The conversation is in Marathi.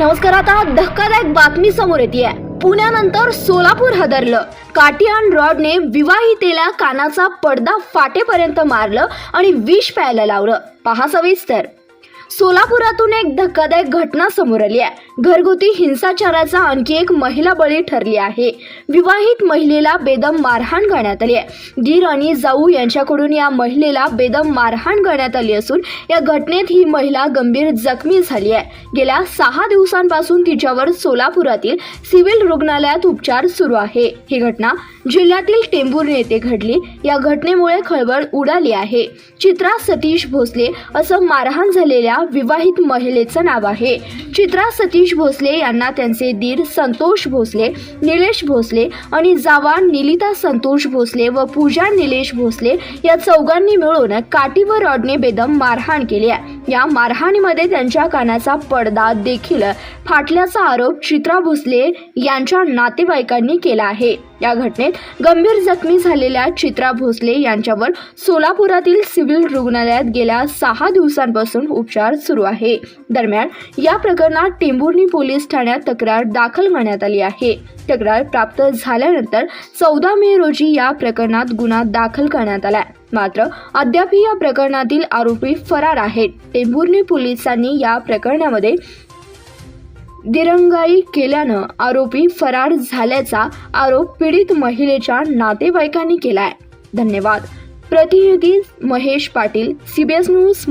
नमस्कार आता धक्कादायक बातमी समोर येते पुण्यानंतर सोलापूर हदरलं. काटियान रॉडने विवाहितेला कानाचा पडदा फाटेपर्यंत मारलं आणि विष प्यायला लावलं. पहा सविस्तर. सोलापुरातून एक धक्कादायक घटना समोर आली आहे. घरगुती हिंसाचाराचा आणखी एक महिला बळी ठरली आहे. विवाहित महिलेला बेदम मारहाण करण्यात आली आहे. दीर आणि जाऊ यांच्याकडून या महिलेला बेदम मारहाण करण्यात आली असून या घटनेत ही महिला गंभीर जखमी झाली आहे. गेल्या सहा दिवसांपासून तिच्यावर सोलापुरातील सिव्हिल रुग्णालयात उपचार सुरू आहे. ही घटना जिल्ह्यातील टेंभूर येथे घडली. या घटनेमुळे खळबळ उडाली आहे. चित्रा सतीश भोसले असं मारहाण झालेल्या विवाहित महिलेचं नाव आहे. चित्रा सतीश भोसले यांना त्यांचे दीर संतोष भोसले निलेश भोसले आणि जावा निलिता संतोष भोसले व पूजा निलेश भोसले या चौघांनी मिळून काठी व रॉडने बेदम मारहाण केली आहे. या मारहाणीमध्ये त्यांच्या कानाचा पडदा देखील फाटल्याचा आरोप चित्रा भोसले यांच्या नातेवाईकांनी केला आहे. या घटनेत गंभीर जखमी झालेल्या चित्रा भोसले यांच्यावर सोलापुरातील सिव्हिल रुग्णालयात गेल्या सहा दिवसांपासून उपचार सुरू आहे. दरम्यान या प्रकरणात टेंभुर्णी पोलीस ठाण्यात तक्रार दाखल करण्यात आली आहे. तक्रार प्राप्त झाल्यानंतर चौदा मे रोजी या प्रकरणात गुन्हा दाखल करण्यात आला मात्र अद्याप या प्रकरणातील आरोपी फरार आहेत. टेंभुर्णी पोलिसांनी या प्रकरणामध्ये दिरंगाई केल्यानं आरोपी फरार झाल्याचा आरोप पीडित महिलेच्या नातेवाईकांनी केलाय. धन्यवाद. प्रतिनिधी महेश पाटील सीबीएस न्यूज